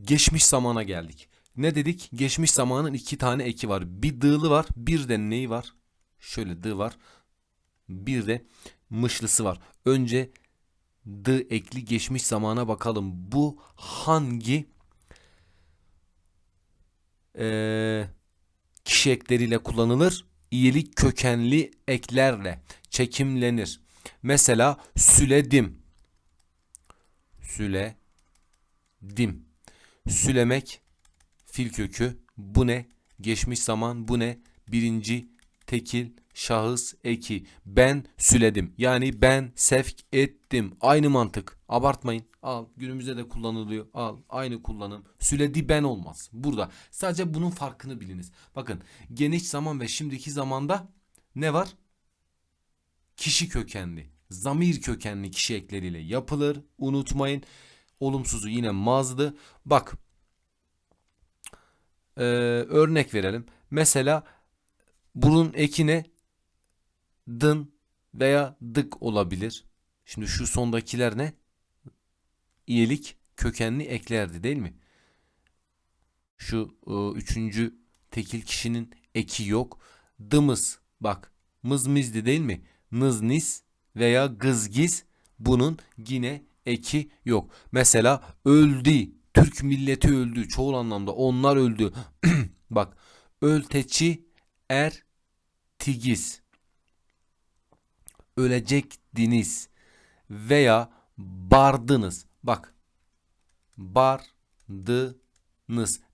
Geçmiş zamana geldik. Ne dedik? Geçmiş zamanın iki tane eki var. Bir dığlı var, bir de neyi var? Şöyle dı var. Bir de mışlısı var. Önce dı ekli geçmiş zamana bakalım. Bu hangi eee kişi ekleriyle kullanılır? İyilik kökenli eklerle çekimlenir. Mesela süledim. Süledim. Sülemek fil kökü. Bu ne? Geçmiş zaman bu ne? Birinci tekil şahıs eki. Ben süledim. Yani ben sevk ettim. Aynı mantık. Abartmayın. Al. Günümüzde de kullanılıyor. Al. Aynı kullanım. Süledi ben olmaz. Burada. Sadece bunun farkını biliniz. Bakın geniş zaman ve şimdiki zamanda ne var? Kişi kökenli. Zamir kökenli kişi ekleriyle yapılır. Unutmayın. Olumsuzu yine mazdı. Bak. Ee, örnek verelim. Mesela bunun ekine dın veya dık olabilir. Şimdi şu sondakiler ne? İyelik kökenli eklerdi değil mi? Şu e, üçüncü tekil kişinin eki yok. Dımız bak mız mizdi değil mi? Nız nis veya gızgiz bunun yine eki yok. Mesela öldü. Türk milleti öldü. Çoğul anlamda onlar öldü. bak ölteçi er tigiz ölecektiniz veya bardınız. Bak bardınız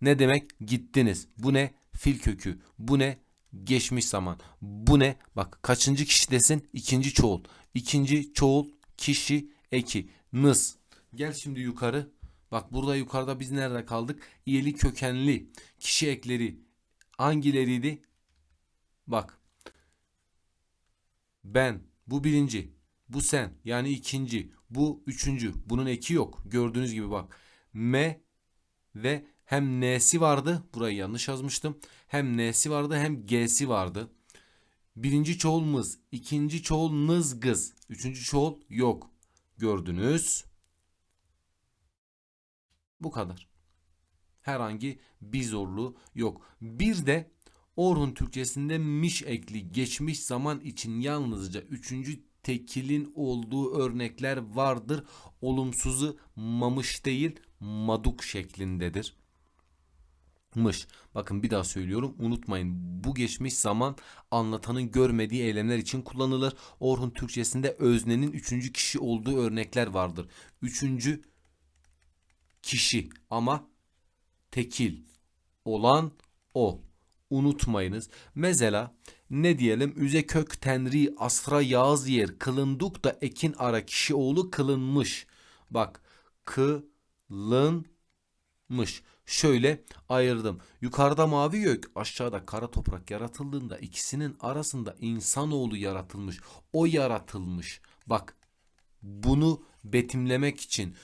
ne demek? Gittiniz. Bu ne? Fil kökü. Bu ne? Geçmiş zaman. Bu ne? Bak kaçıncı kişidesin? İkinci çoğul. İkinci çoğul kişi eki. Nız. Gel şimdi yukarı. Bak burada yukarıda biz nerede kaldık? İyeli kökenli kişi ekleri hangileriydi? Bak. Ben. Bu birinci. Bu sen. Yani ikinci. Bu üçüncü. Bunun eki yok. Gördüğünüz gibi bak. M ve hem N'si vardı. Burayı yanlış yazmıştım. Hem N'si vardı hem G'si vardı. Birinci çoğul mız. ikinci çoğul nız gız. Üçüncü çoğul yok. Gördünüz. Bu kadar. Herhangi bir zorluğu yok. Bir de Orhun Türkçesinde miş ekli geçmiş zaman için yalnızca üçüncü tekilin olduğu örnekler vardır. Olumsuzu mamış değil maduk şeklindedir. Mış. Bakın bir daha söylüyorum unutmayın bu geçmiş zaman anlatanın görmediği eylemler için kullanılır. Orhun Türkçesinde öznenin üçüncü kişi olduğu örnekler vardır. Üçüncü kişi ama tekil olan o. Unutmayınız. Mesela ne diyelim üze kök tenri asra yağız yer kılınduk da ekin ara kişi oğlu kılınmış. Bak kılınmış. Şöyle ayırdım. Yukarıda mavi gök, aşağıda kara toprak yaratıldığında ikisinin arasında insanoğlu yaratılmış. O yaratılmış. Bak bunu betimlemek için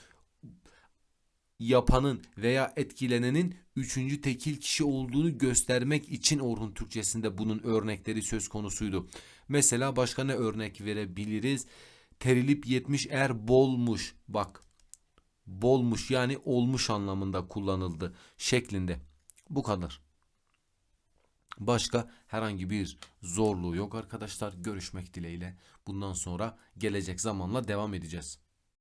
yapanın veya etkilenenin üçüncü tekil kişi olduğunu göstermek için Orhun Türkçesinde bunun örnekleri söz konusuydu. Mesela başka ne örnek verebiliriz? Terilip yetmiş er bolmuş. Bak bolmuş yani olmuş anlamında kullanıldı şeklinde. Bu kadar. Başka herhangi bir zorluğu yok arkadaşlar. Görüşmek dileğiyle. Bundan sonra gelecek zamanla devam edeceğiz.